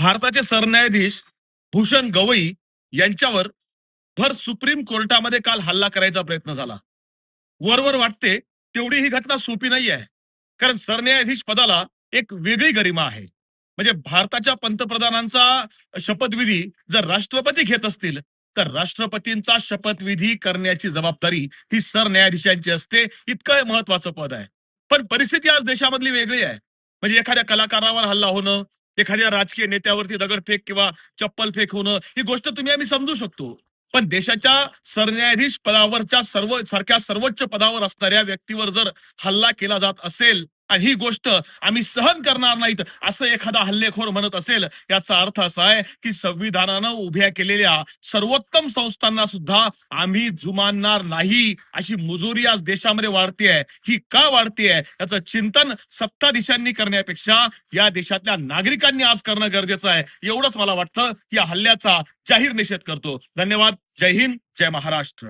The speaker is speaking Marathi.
भारताचे सरन्यायाधीश भूषण गवई यांच्यावर भर सुप्रीम कोर्टामध्ये काल हल्ला करायचा प्रयत्न झाला. वरवर वाटते तेवढी ही घटना सोपी नाही आहे. कारण सरन्यायाधीश पदाला एक वेगळी गरिमा आहे. म्हणजे भारताच्या पंतप्रधानांचा शपथविधी जर राष्ट्रपती घेत असतील तर राष्ट्रपतींचा शपथविधी करण्याची जबाबदारी ही सरन्यायाधीशांची असते. इतकं महत्वाचं पद आहे. पण परिस्थिती आज देशामधली वेगळी आहे. म्हणजे एखाद्या कलाकारावर हल्ला होणं एखाद्या राजकीय नेत्यावरती दगडफेक किंवा चप्पल फेक होणं ही गोष्ट तुम्ही आम्ही समजू शकतो. पण देशाच्या सरन्यायाधीश पदावरच्या सर्व सारख्या सर्वोच्च पदावर असणाऱ्या व्यक्तीवर जर हल्ला केला जात असेल आणि ही गोष्ट आम्ही सहन करणार नाहीत असं एखादा हल्लेखोर म्हणत असेल याचा अर्थ असा आहे की संविधानानं उभ्या केलेल्या सर्वोत्तम संस्थांना सुद्धा आम्ही जुमानणार नाही अशी मुजोरी आज देशामध्ये वाढतीये. ही का वाढतीये? याचं चिंतन सत्ताधीशांनी करण्यापेक्षा या देशातल्या नागरिकांनी आज करणं गरजेचं आहे. एवढंच मला वाटतं या हल्ल्याचा जाहीर निषेध करतो. धन्यवाद. जय हिंद. जय महाराष्ट्र.